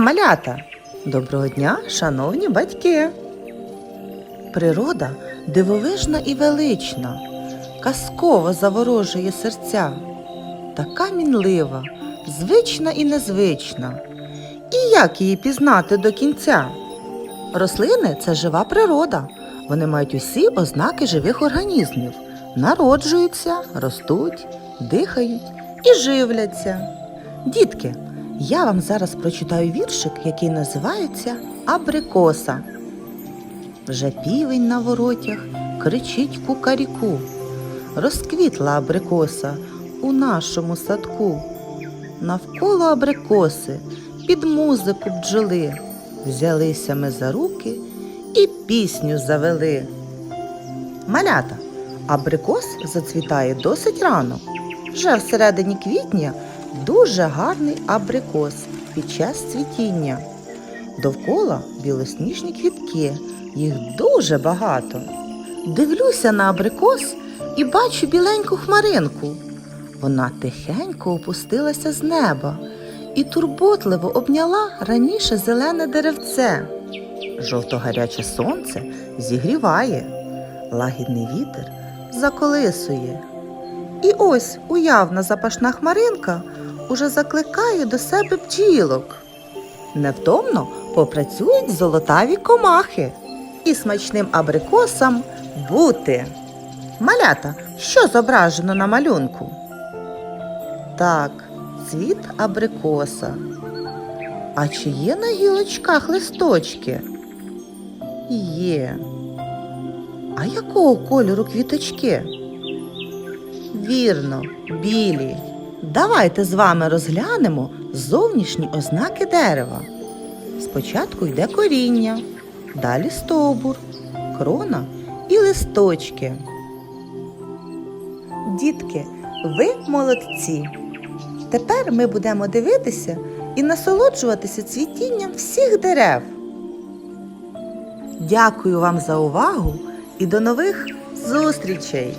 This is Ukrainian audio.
малята! Доброго дня, шановні батьки! Природа дивовижна і велична, казково заворожує серця, така мінлива, звична і незвична. І як її пізнати до кінця? Рослини це жива природа. Вони мають усі ознаки живих організмів, народжуються, ростуть, дихають і живляться. Дітки, я вам зараз прочитаю віршик, який називається Абрикоса. Вже півень на воротях кричить кукаріку. Розквітла абрикоса у нашому садку. Навколо абрикоси під музику бджоли. Взялися ми за руки і пісню завели. Малята, абрикос зацвітає досить рано. Вже всередині квітня дуже гарний абрикос під час цвітіння. Довкола білосніжні квітки, їх дуже багато. Дивлюся на абрикос і бачу біленьку хмаринку. Вона тихенько опустилася з неба і турботливо обняла раніше зелене деревце. Жовто-гаряче сонце зігріває, лагідний вітер заколисує. І ось уявна запашна хмаринка уже закликає до себе бджілок. Невтомно попрацюють золотаві комахи і смачним абрикосам бути. Малята, що зображено на малюнку? Так, цвіт абрикоса. А чи є на гілочках листочки? Є. А якого кольору квіточки? Вірно, білі. Давайте з вами розглянемо зовнішні ознаки дерева. Спочатку йде коріння, далі стовбур, крона і листочки. Дітки, ви молодці. Тепер ми будемо дивитися і насолоджуватися цвітінням всіх дерев. Дякую вам за увагу і до нових зустрічей!